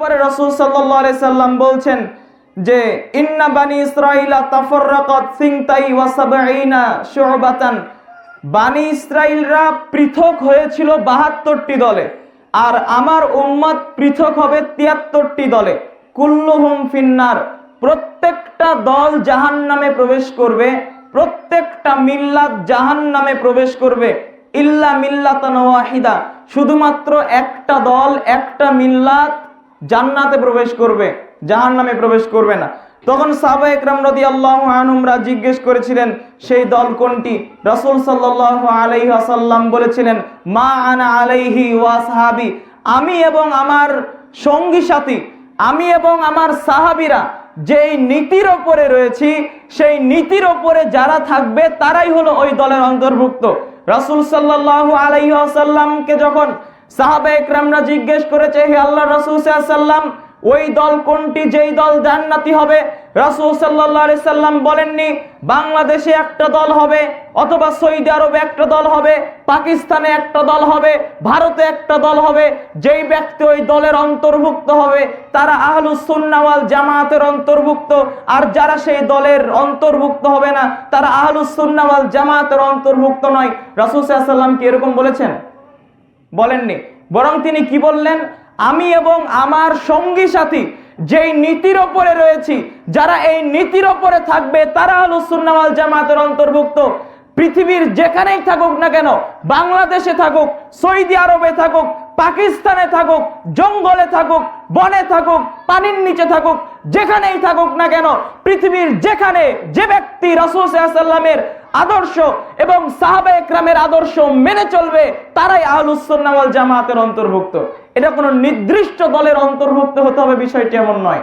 এরপরে রসুল সাল্লাহ সাল্লাম বলছেন যে, ইন্না ইসরাইলা সিংতাই ইসরাইলরা পৃথক হয়েছিল বাহাত্তরটি দলে, আর আমার পৃথক হবে তিয়াত্তরটি দলে। কুল্লুহুম ফিন্নার, প্রত্যেকটা দল জাহান নামে প্রবেশ করবে, প্রত্যেকটা মিল্লাত জাহান নামে প্রবেশ করবে, ইল্লা মিল্লাতান ওয়াহিদা। শুধুমাত্র একটা দল, একটা মিল্লাত জান্নাতে প্রবেশ করবে জাহান নামে প্রবেশ করবে না। তখন সাহবা একরাম রদি আল্লাহ আনুমরা জিজ্ঞেস করেছিলেন, সেই দল কোনটি? রসুল সাল্লাহ আলাইহি আসাল্লাম বলেছিলেন, মা আনা আলাইহি ওয়া সাহাবি। আমি এবং আমার সঙ্গী সাথী, আমি এবং আমার সাহাবিরা যেই নীতির ওপরে রয়েছি, সেই নীতির ওপরে যারা থাকবে, তারাই হলো ওই দলের অন্তর্ভুক্ত। রাসূল সাল্লাল্লাহু আলাইহি আসাল্লামকে যখন সাহাবা একরামরা জিজ্ঞেস করেছে, হে আল্লাহ রাসূল সাল্লাম ওই দল কোনটি? যেই দল জান্নাতি হবে? রাসূল আলাইহি সাল্লাম বলেননি, বাংলাদেশে একটা দল হবে অথবা সৌদি আরবে একটা দল হবে, পাকিস্তানে একটা দল হবে, ভারতে একটা দল হবে। যেই ব্যক্তি ওই দলের অন্তর্ভুক্ত হবে, তারা আহলুস সুন্নাহ ওয়াল জামাতের অন্তর্ভুক্ত। আর যারা সেই দলের অন্তর্ভুক্ত হবে না, তারা আহলুস সুন্নাহ ওয়াল জামাতের অন্তর্ভুক্ত নয়। রাসূল সাল্লাম কি এরকম বলেছেন? বলেননি। বরং তিনি কি বললেন? আমি এবং আমার সঙ্গী সাথী যেই নীতির ওপরে রয়েছি, যারা এই নীতির ওপরে থাকবে, তারা হলো সুন্নাওয়াল জামাতের অন্তর্ভুক্ত। পৃথিবীর যেখানেই থাকুক না কেন, বাংলাদেশে থাকুক, সৌদি আরবে থাকুক, পাকিস্তানে থাকুক, জঙ্গলে থাকুক, বনে থাকুক, পানির নিচে থাকুক, যেখানেই থাকুক না কেন, পৃথিবীর যেখানে যে ব্যক্তি রসুল সাল্লামের আদর্শ এবং সাহাবা একরামের আদর্শ মেনে চলবে, তারাই আহলুসন্নাওয়াল জামাতের অন্তর্ভুক্ত। এটা কোনো নির্দিষ্ট দলের অন্তর্ভুক্ত হতে হবে, বিষয়টি এমন নয়।